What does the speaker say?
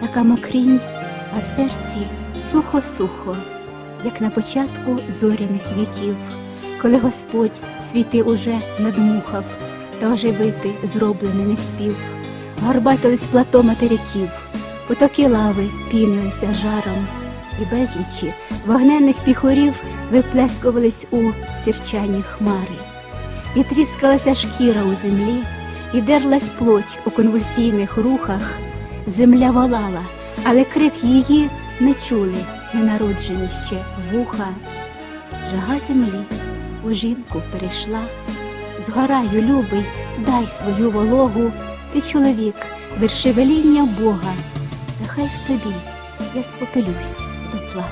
така мокрінь, а в серці сухо-сухо, як на початку зоряних віків, коли Господь світи уже надмухав, та оживити зроблений не вспів. Горбатились плато материків, потоки лави пінилися жаром, і безлічі вогненних піхурів виплескувались у сірчані хмари, і тріскалася шкіра у землі, і дерлась плоть у конвульсійних рухах. Земля волала, але крик її не чули ненароджені ще вуха. Жага землі у жінку перейшла. Згораю, любий, дай свою вологу, ти чоловік, верши веління Бога, та хай в тобі я спопилюсь до тла.